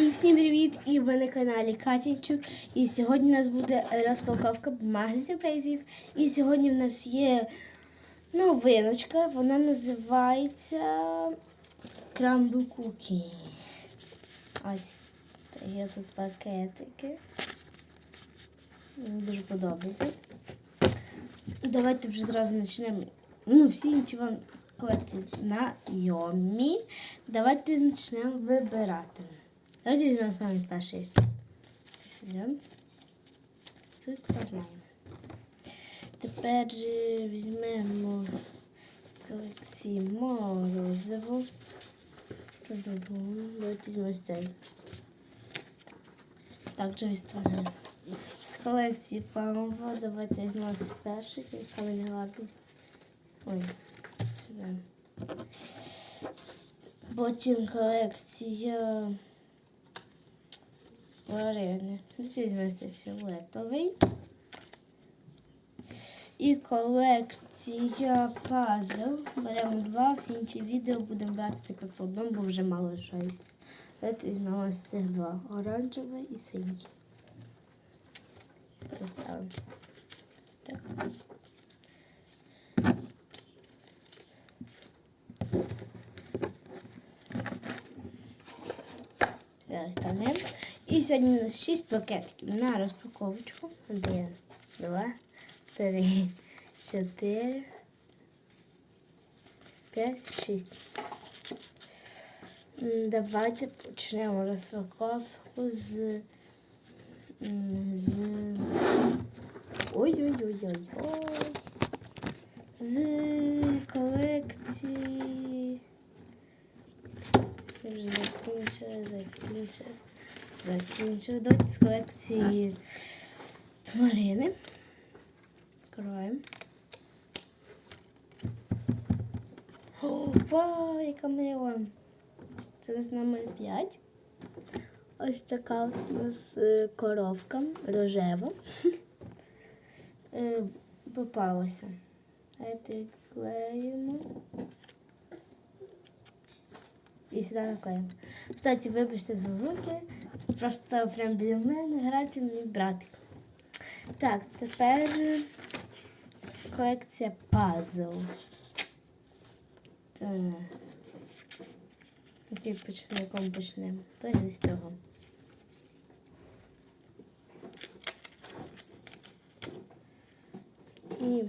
І всім привіт! І ви на каналі Катінчук. І сьогодні у нас буде розпаковка бумажних сюрпризів. І сьогодні в нас є новиночка. Вона називається Крамбл Кукі. Ось є тут пакетики. Мені дуже подобається. Давайте вже зразу почнемо. Ну, всі інші вам знайомі. Давайте почнемо вибирати. Давайте візьмемо саме перший сюди. Це вставляємо. Тепер візьмемо колекції морозиво. Давайте візьмемо цей. Так, вже відставляємо. З колекції памова. Давайте візьмемо перший, тим самий не гарний. Ой, сюди. Потім колекція тварини. Здесь фіолетовий. І колекція пазл. Беремо два, всі інші відео будемо брати типу по одному, бо вже мало лишається. Давайте візьмемо ось цих два. Оранжевий і синій. Поставимо. Так. Зараз. І сьогодні у нас 6 пакетиків на розпаковочку. Один, два, три, чотири, п'ять, шість. М, Давайте почнемо розпаковку з. Ой-ой-ой-ой-ой. З колекції. Вже закінчую, закінчую, закінчую. Давайте з колекції тварини. Відкриваємо. Опа, яка мила. Це десь номер 5. Ось така у нас е, коровка рожева. Е, Попалася. Давайте відклеїмо. І сюди наклеїмо. Кстати, вибачте за звуки. Просто прям біля мене грати мій братик. Так, тепер колекція пазл. Так. Який почнемо, якому почнемо? Давайте з цього. І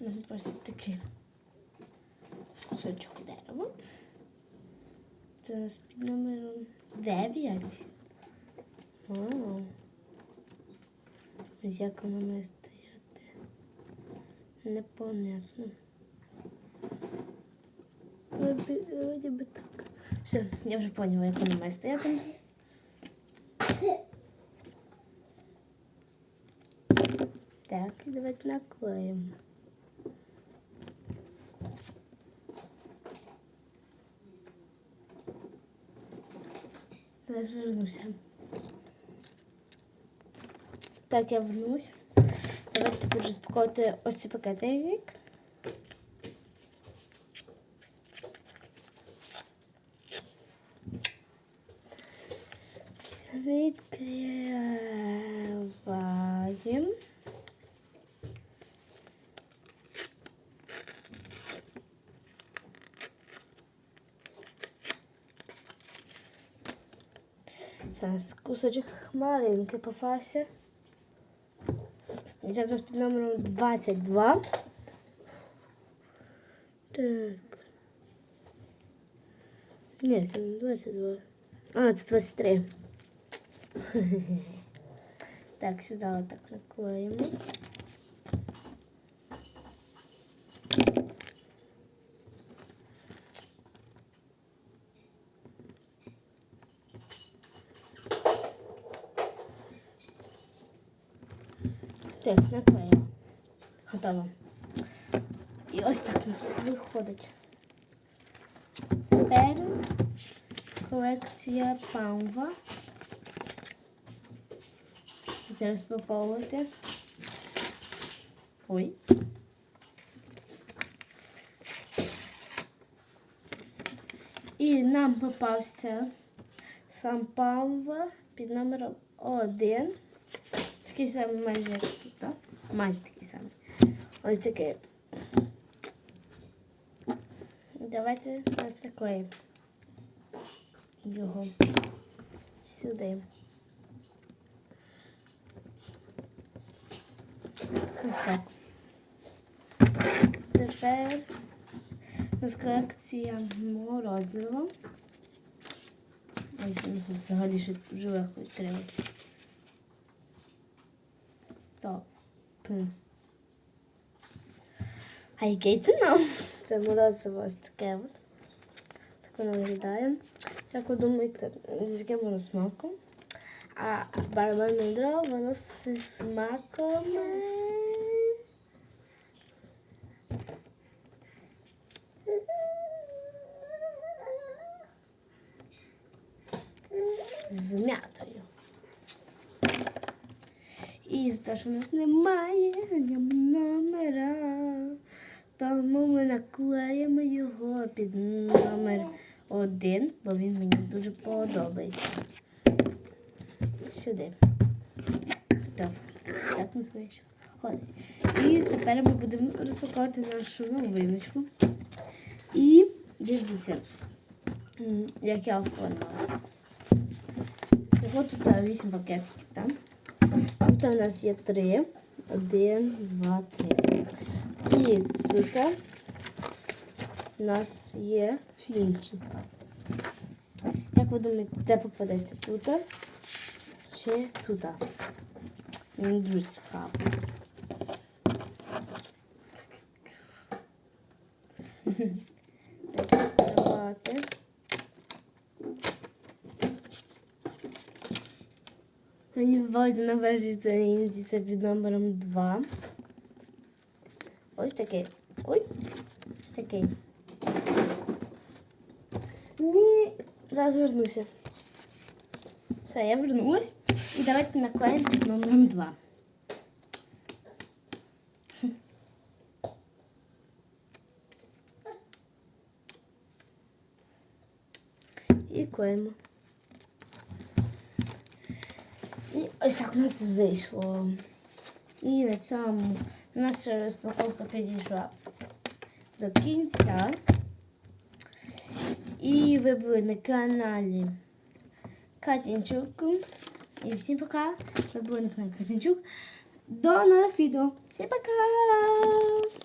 нам просто такий кусочок дерева. У нас під номером 9. Вау. Як воно має стояти? Непонятно. Вроді, би так. Все, я вже поняла, як воно має стояти. Так, давайте наклеїмо. Зараз вернуся. Так, я вернуся. Давайте буду розпаковувати ось цей пакетик. Відкриваємо. Зараз кусочок хмаринки попався. Це в нас під номером 22. Так. Ні, це не 22. А, це 23. Так, сюди отак наклеїмо. Так, наклеїмо. Готово. І ось так у нас виходить. Тепер колекція памва. Зараз попробувати. Ой. І нам попався Сампамва під номером 1. Такий самий майже як тут, так? Майже такий самий. Ось такий. Давайте ось такої. Його сюди. Ось так. Тепер у нас колекція морозива. Ну, взагалі ще дуже легко відкрилося. Стоп. А який це нам? Це морозиво ось таке от. Так воно виглядає. Як ви думаєте, з яким воно смаком? А барабанне те, що в нас немає номера, тому ми наклеїмо його під номер один, бо він мені дуже подобається. Сюди. Так, так називаєш. Ходить. І тепер ми будемо розпакувати нашу новиночку. І дивіться, як я оформила. Всього тут е, 8 пакетиків, так? Тут у нас є три. Один, два, три. І тут у нас є інші. Як ви думаєте, де попадеться тут чи туди? Мені дуже цікаво. Так, вводить на першій сторінці це під номером 2. Ось такий. Ой. Такий. Ні. Зараз вернуся. Все, я вернулась. І давайте наклеїмо під номером 2. І клеїмо. І ось так у нас вийшло. І на цьому наша розпаковка підійшла до кінця. І ви були на каналі Катінчук. І всім пока. Ви були на каналі Катінчук. До нових відео. Всім пока!